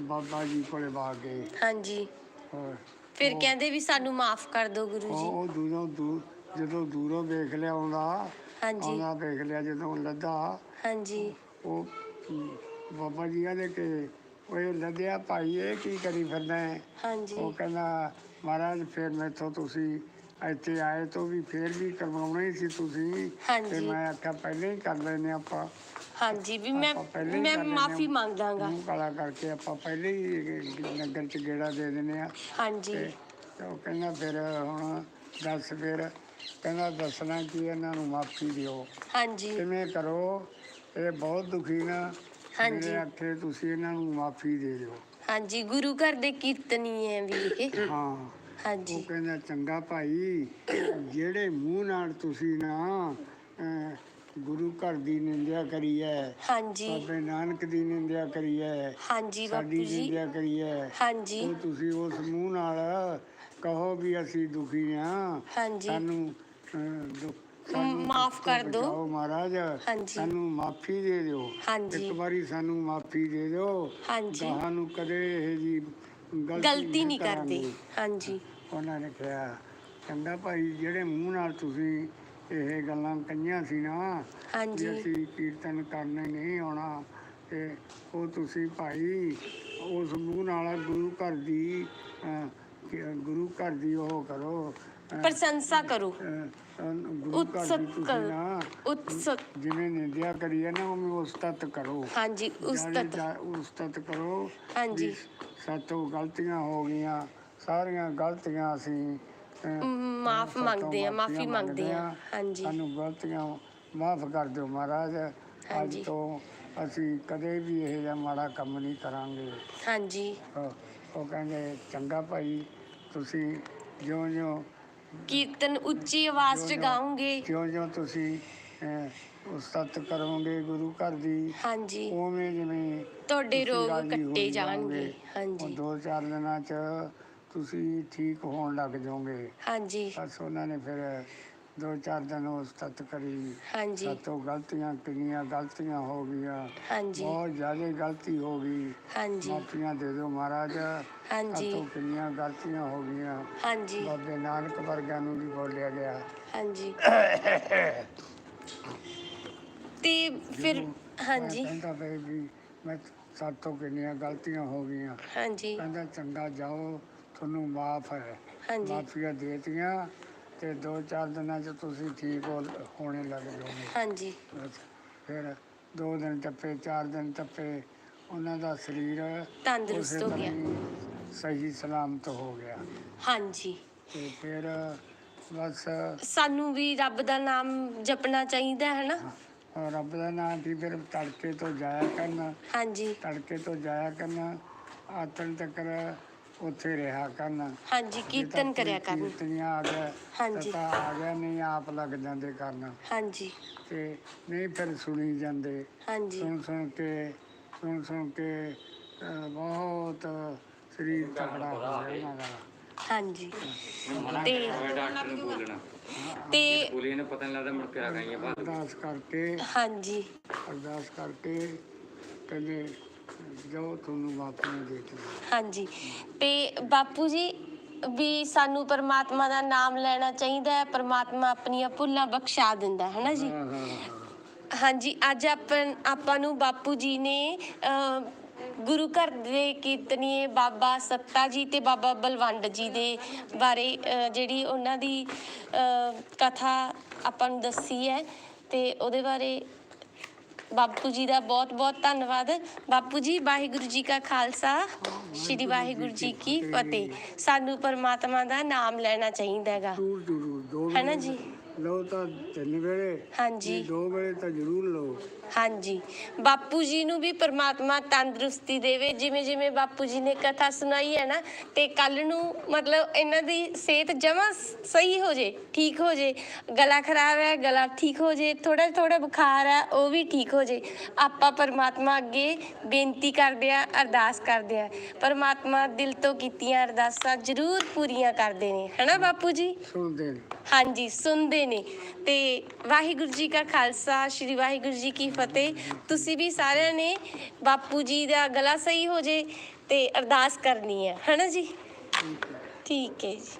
B: ਬਾਬਾ ਜੀ ਕੋਲੇ ਬਾਗ ਗਏ।
C: ਹਾਂਜੀ।
B: ਔਰ
C: ਫਿਰ ਕਹਿੰਦੇ ਵੀ ਸਾਨੂੰ ਮਾਫ ਕਰ ਦਿਓ ਗੁਰੂ
B: ਉਹ
C: ਜੀ।
B: ਉਹ ਦੂਰੋਂ ਦੂਰ ਜਦੋਂ ਦੂਰੋਂ ਵੇਖ ਲਿਆ ਆਉਂਦਾ
C: ਹਾਂਜੀ।
B: ਆਉਂਦਾ ਵੇਖ ਲਿਆ ਜਦੋਂ ਲੱਦਾ।
C: ਹਾਂਜੀ।
B: ਉਹ ਅਮ, ਬਾਬਾ ਜੀ ਕਹਿੰਦੇ ਕਿ ਓਏ ਲੱਦਿਆ ਭਾਈ ਇਹ ਕੀ ਕਰੀ ਫਿਰਦਾ ਹੈ?
C: ਹਾਂਜੀ।
B: ਉਹ ਕਹਿੰਦਾ ਮਹਾਰਾਜ ਫਿਰ ਮੈਥੋਂ ਤੁਸੀਂ ਇੱਥੇ ਆਏ ਤੋਂ ਵੀ ਫੇਰ ਵੀ ਕਰਵਾਉਣਾ ਹੀ ਸੀ ਤੁਸੀਂ। ਤੇ
C: ਹਾਂਜੀ।
B: ਮੈਂ ਆਖਿਆ ਪਹਿਲਾਂ ਹੀ ਕਰ ਲੈਨੇ ਆਪਾਂ।
C: ਹਾਂਜੀ ਵੀ ਮੈਂ
B: ਆਪਾਂ ਪਹਿਲਾਂ ਹੀ
C: ਮੈਂ
B: ਕਰ ਲੈਂਦੇ
C: ਮਾਫੀ
B: ਹਾਂ।
C: ਮੰਗਦਾਗਾ।
B: ਮੂੰਹ ਕਾਲਾ ਕਰਕੇ ਆਪਾਂ ਪਹਿਲਾਂ ਹੀ ਨਗਰ ਚ ਗੇੜਾ ਦੇ ਦਿੰਨੇ ਆ
C: ਹਾਂਜੀ।
B: ਤੇ ਤੇ ਉਹ ਕਹਿੰਦਾ ਫਿਰ ਹੁਣ ਦੱਸ ਫਿਰ ਕਹਿੰਦਾ ਦੱਸਣਾ ਕੀ ਇਹਨਾਂ ਨੂੰ ਮਾਫੀ ਦਿਓ।
C: ਹਾਂਜੀ।
B: ਕਿਵੇਂ ਕਰੋ? ਇਹ ਬਹੁਤ ਦੁਖੀ ਨਾ।
C: ਹਾਂਜੀ।
B: ਮੇਰੇ ਆਖੇ ਤੁਸੀਂ ਇਹਨਾਂ ਨੂੰ ਮਾਫੀ ਦੇ ਦਿਓ।
C: ਹਾਂਜੀ ਗੁਰੂ ਘਰ ਦੇ ਕੀਰਤਨੀ ਹੈ ਵੀ ਇਹ।
B: ਹਾਂ। ਉਹ
C: ਹਾਂਜੀ
B: ਕਹਿੰਦਾ ਚੰਗਾ ਭਾਈ ਜਿਹੜੇ ਮੂੰਹ ਨਾਲ ਤੁਸੀਂ ਨਾ ਅਹ, ਗੁਰੂ ਘਰ ਦੀ ਨਿੰਦਿਆ ਕਰੀ ਹੈ
C: ਹਾਂਜੀ।
B: ਬਾਬੇ ਨਾਨਕ ਦੀ ਨਿੰਦਿਆ ਕਰੀ ਹੈ
C: ਹਾਂਜੀ ਬਾਪੂ ਜੀ।
B: ਨਿੰਦਿਆ ਕਰੀ ਹੈ
C: ਹਾਂਜੀ।
B: ਉਹ ਤੁਸੀਂ ਉਸ ਮੂੰਹ ਨਾਲ ਕਹੋ ਵੀ ਅਸੀਂ ਦੁਖੀ ਹਾਂ
C: ਹਾਂਜੀ।
B: ਸਾਨੂੰ ਅਹ, ਸਾਨੂੰ
C: ਮਾਫ਼
B: ਦੁੱਖ ਤੋਂ
C: ਕਰ ਦਿਓ।
B: ਬਚਾਓ ਮਹਾਰਾਜ।
C: ਹਾਂਜੀ।
B: ਸਾਨੂੰ ਮਾਫੀ ਦੇ ਦਿਓ।
C: ਹਾਂਜੀ।
B: ਇੱਕ ਵਾਰੀ ਸਾਨੂੰ ਮਾਫੀ ਦੇ ਦਿਓ।
C: ਹਾਂਜੀ।
B: ਗਾਹਾਂ ਨੂੰ ਕਦੇ ਇਹ ਜੀ
C: ਗਲਤੀ ਨਹੀਂ ਕਰਦੇ। ਹਾਂਜੀ।
B: ਉਹਨਾਂ ਨੇ ਕਿਹਾ ਚੰਗਾ ਭਾਈ ਜਿਹੜੇ ਮੂੰਹ ਨਾਲ ਤੁਸੀਂ ਇਹ ਗੱਲਾਂ ਕਹੀਆਂ ਸੀ ਨਾ
C: ਹਾਂਜੀ।
B: ਅਸੀਂ ਕੀਰਤਨ ਕਰਨੇ ਨਹੀਂ ਆਉਣਾ ਤੇ ਉਹ ਤੁਸੀਂ ਭਾਈ ਉਸ ਮੂੰਹ ਨਾਲ ਗੁਰੂ ਘਰ ਦੀ ਗੁਰੂ ਘਰ ਦੀ ਉਹ ਕਰੋ
C: ਪ੍ਰਸ਼ੰਸਾ ਕਰੋ।
B: ਤੁਸੀਂ
C: ਕਰੋ।
B: ਨਾ
C: ਉਤਸਤ
B: ਜਿਵੇਂ ਨਿੰਦਿਆ ਕਰੀ ਹੈ ਨਾ ਉਵੇਂ ਉਸਤਤ ਕਰੋ।
C: ਹਾਂਜੀ ਉਸਤਤ
B: ਉਸਤਤ ਕਰੋ
C: ਹਾਂਜੀ।
B: ਸਾਤੋਂ ਗਲਤੀਆਂ ਹੋ ਗਈਆਂ ਸਾਰੀਆਂ ਗਲਤੀਆਂ ਅਸੀਂ
C: ਮਾਫ ਮੰਗਦੇ ਆ ਮਾਫੀ ਮੰਗਦੇ ਆ। ਹਾਂਜੀ।
B: ਸਾਨੂੰ ਗਲਤੀਆਂ ਮਾਫ ਕਰ ਦਿਓ ਮਹਾਰਾਜ।
C: ਹਾਂਜੀ।
B: ਅੱਜ ਤੋਂ ਅਸੀਂ ਕਦੇ ਵੀ ਇਹ ਜਿਹਾ ਮਾੜਾ ਕੰਮ ਨਹੀਂ ਕਰਾਂਗੇ।
C: ਹਾਂਜੀ।
B: ਉਹ ਉਹ ਕਹਿੰਦੇ ਚੰਗਾ ਭਾਈ ਤੁਸੀਂ ਜਿਉਂ-ਜਿਉਂ
C: ਕੀਰਤਨ ਉੱਚੀ ਆਵਾਜ਼ 'ਚ ਗਾਉਂਗੇ
B: ਜਿਉਂ-ਜਿਉਂ ਤੁਸੀਂ ਅਹ, ਉਸਤਤ ਕਰੋਗੇ ਗੁਰੂ ਘਰ ਦੀ
C: ਹਾਂਜੀ।
B: ਉਵੇਂ ਜਿਵੇਂ
C: ਤੁਹਾਡੇ
B: ਤੁਸੀਂ
C: ਰੋਗ ਕੱਟੇ ਜਾਣਗੇ।
B: ਜਾਓਗੇ। ਉਹ
C: ਹਾਂਜੀ।
B: ਦੋ ਚਾਰ ਦਿਨਾਂ ਚ ਤੁਸੀਂ ਠੀਕ ਹੋਣ ਲੱਗ ਜਾਓਗੇ।
C: ਹਾਂਜੀ।
B: ਬਸ ਉਹਨਾਂ ਨੇ ਫਿਰ ਦੋ ਚਾਰ ਦਿਨ ਉਸਤਤ ਕਰੀ।
C: ਹਾਂਜੀ।
B: ਸਾਤੋਂ ਗਲਤੀਆਂ ਕਿੰਨੀਆਂ ਗਲਤੀਆਂ ਹੋ ਗਈਆਂ।
C: ਹਾਂਜੀ।
B: ਬਹੁਤ ਜ਼ਿਆਦਾ ਗਲਤੀ ਹੋ ਗਈ।
C: ਹਾਂਜੀ।
B: ਮਾਫੀਆਂ ਦੇ ਦਿਓ ਮਹਾਰਾਜ।
C: ਹਾਂਜੀ।
B: ਸਾਤੋਂ ਕਿੰਨੀਆਂ ਗਲਤੀਆਂ ਹੋ ਗਈਆਂ।
C: ਹਾਂਜੀ।
B: ਬਾਬੇ ਨਾਨਕ ਵਰਗਿਆਂ ਨੂੰ ਵੀ ਬੋਲਿਆ ਗਿਆ।
C: ਹਾਂਜੀ। ਤੇ ਫਿਰ ਹਾਂਜੀ।
B: ਕਹਿੰਦਾ ਵੀ ਵੀ ਮੈਂ ਸਾਤੋਂ ਕਿੰਨੀਆਂ ਗਲਤੀਆਂ ਹੋ ਗਈਆਂ।
C: ਹਾਂਜੀ।
B: ਕਹਿੰਦਾ ਚੰਗਾ ਜਾਓ। ਤੁਹਾਨੂੰ ਮਾਫ ਹੈ।
C: ਹਾਂਜੀ।
B: ਮਾਫੀਆਂ ਦੇਤੀਆਂ ਤੇ ਦੋ ਚਾਰ ਦਿਨਾਂ ਚ ਤੁਸੀਂ ਠੀਕ ਹੋ ਹੋਣੇ ਲੱਗ ਜਾਓਗੇ।
C: ਹਾਂਜੀ।
B: ਬਸ ਫਿਰ ਦੋ ਦਿਨ ਟੱਪੇ ਚਾਰ ਦਿਨ ਟੱਪੇ ਉਹਨਾਂ ਦਾ ਸਰੀਰ
C: ਤੰਦਰੁਸਤ
B: ਉਸੇ
C: ਹੋ ਗਿਆ।
B: ਹੀ ਸਹੀ ਸਲਾਮਤ ਹੋ ਗਿਆ।
C: ਹਾਂਜੀ।
B: ਤੇ ਫਿਰ ਬਸ
C: ਸਾਨੂੰ ਵੀ ਰੱਬ ਦਾ ਨਾਮ ਜਪਣਾ ਚਾਹੀਦਾ ਹੈ ਨਾ
B: ਰੱਬ ਦਾ ਨਾਮ ਵੀ ਫਿਰ ਤੜਕੇ ਤੋਂ ਜਾਇਆ ਕਰਨਾ।
C: ਹਾਂਜੀ।
B: ਤੜਕੇ ਤੋਂ ਜਾਇਆ ਕਰਨਾ। ਆਤਣ ਤੱਕ ਉੱਥੇ ਰਿਹਾ ਕਰਨਾ।
C: ਹਾਂਜੀ ਕੀਰਤਨ ਕਰਿਆ ਕਰਨ।
B: ਕੀਰਤਨੀਆਂ ਆ ਗਿਆ
C: ਹਾਂਜੀ।
B: ਤਾਂ ਆ ਗਿਆ ਨਹੀਂ ਆਪ ਲੱਗ ਜਾਂਦੇ ਕਰਨ।
C: ਹਾਂਜੀ।
B: ਤੇ ਨਹੀਂ ਫਿਰ ਸੁਣੀ ਜਾਂਦੇ।
C: ਹਾਂਜੀ।
B: ਸੁਣ ਸੁਣ ਕੇ ਸੁਣ ਸੁਣ ਕੇ ਬਹੁਤ ਸਰੀਰ ਤਕੜਾ ਹੋ ਗਿਆ ਉਹਨਾਂ ਦਾ।
C: ਹਾਂਜੀ।
D: ਤੇ
C: ਤੇ
D: ਡਾਕਟਰ ਨੂੰ ਬੋਲਣਾ
C: ਤੇ
D: ਬੋਲੀ ਨੇ ਪਤਾ ਨਹੀਂ ਲੱਗਦਾ ਮੁੜ ਕੇ ਆ ਗਈਆਂ ਬਾਅਦ
B: ਅਰਦਾਸ ਕਰਕੇ
C: ਹਾਂਜੀ।
B: ਅਰਦਾਸ ਕਰਕੇ ਕਹਿੰਦੇ ਜੋ ਤੁਹਾਨੂੰ ਮਾਫੀ ਦੇ ਦਿੱਤੀ
C: ਹਾਂਜੀ। ਤੇ ਬਾਪੂ ਜੀ ਵੀ ਸਾਨੂੰ ਪਰਮਾਤਮਾ ਦਾ ਨਾਮ ਲੈਣਾ ਚਾਹੀਦਾ ਹੈ ਪਰਮਾਤਮਾ ਆਪਣੀਆਂ ਭੁੱਲਾਂ ਬਖਸ਼ਾ ਦਿੰਦਾ ਹੈ ਨਾ ਜੀ?
B: ਹਾਂ ਹਾਂ
C: ਹਾਂਜੀ ਅੱਜ ਆਪਾਂ ਆਪਾਂ ਨੂੰ ਬਾਪੂ ਜੀ ਨੇ ਗੁਰੂ ਘਰ ਦੇ ਕੀਰਤਨੀਏ ਬਾਬਾ ਸੱਤਾ ਜੀ ਤੇ ਬਾਬਾ ਬਲਵੰਡ ਜੀ ਦੇ ਬਾਰੇ ਜਿਹੜੀ ਉਹਨਾਂ ਦੀ ਕਥਾ ਆਪਾਂ ਨੂੰ ਦੱਸੀ ਹੈ। ਤੇ ਉਹਦੇ ਬਾਰੇ ਬਾਪੂ ਜੀ ਦਾ ਬਹੁਤ ਬਹੁਤ ਧੰਨਵਾਦ। ਬਾਪੂ ਜੀ ਵਾਹਿਗੁਰੂ ਜੀ ਕਾ ਖਾਲਸਾ ਸ੍ਰੀ ਵਾਹਿਗੁਰੂ ਜੀ ਕੀ ਫਤਿਹ। ਸਾਨੂੰ ਪਰਮਾਤਮਾ ਦਾ ਨਾਮ ਲੈਣਾ ਚਾਹੀਦਾ ਹੈਗਾ।
B: ਜ਼ਰੂਰ ਜ਼ਰੂਰ ਦੋ
C: ਹੈ ਨਾ
B: ਵੇਲੇ
C: ਜੀ?
B: ਲਓ ਤਾਂ ਤਿੰਨ ਵੇਲੇ
C: ਹਾਂਜੀ।
B: ਦੋ ਵੇਲੇ ਤਾਂ ਜ਼ਰੂਰ ਲਓ।
C: ਹਾਂਜੀ। ਬਾਪੂ ਜੀ ਨੂੰ ਵੀ ਪ੍ਰਮਾਤਮਾ ਤੰਦਰੁਸਤੀ ਦੇਵੇ। ਜਿਵੇਂ ਜਿਵੇਂ ਬਾਪੂ ਜੀ ਨੇ ਕਥਾ ਸੁਣਾਈ ਹੈ ਨਾ ਤੇ ਕੱਲ ਨੂੰ ਮਤਲਬ ਇਹਨਾਂ ਦੀ ਸਿਹਤ ਜਮਾ ਸਹੀ ਹੋ ਜੇ ਠੀਕ ਹੋ ਜੇ ਗਲਾ ਖਰਾਬ ਹੈ ਗਲਾ ਠੀਕ ਹੋ ਜੇ ਥੋੜਾ ਥੋੜਾ ਬੁਖਾਰ ਹੈ ਉਹ ਵੀ ਠੀਕ ਹੋ ਜੇ ਆਪਾਂ ਪਰਮਾਤਮਾ ਅੱਗੇ ਬੇਨਤੀ ਕਰਦੇ ਆ ਅਰਦਾਸ ਕਰਦੇ ਆ ਪਰਮਾਤਮਾ ਦਿਲ ਤੋਂ ਕੀਤੀਆਂ ਅਰਦਾਸਾਂ ਜ਼ਰੂਰ ਪੂਰੀਆਂ ਕਰਦੇ ਨੇ। ਹਨਾ ਬਾਪੂ ਜੀ?
B: ਸੁਣਦੇ ਨੇ।
C: ਹਾਂਜੀ ਸੁਣਦੇ ਨੇ। ਤੇ ਵਾਹਿਗੁਰੂ ਜੀ ਕਾ ਖਾਲਸਾ, ਸ੍ਰੀ ਵਾਹਿਗੁਰੂ ਜੀ ਕੀ ਫਤਿਹ। ਤੁਸੀਂ ਵੀ ਸਾਰਿਆਂ ਨੇ ਬਾਪੂ ਜੀ ਦਾ ਗਲਾ ਸਹੀ ਹੋ ਜੇ ਤੇ ਅਰਦਾਸ ਕਰਨੀ ਹੈ। ਹਨਾ ਜੀ? ਠੀਕ ਹੈ ਜੀ।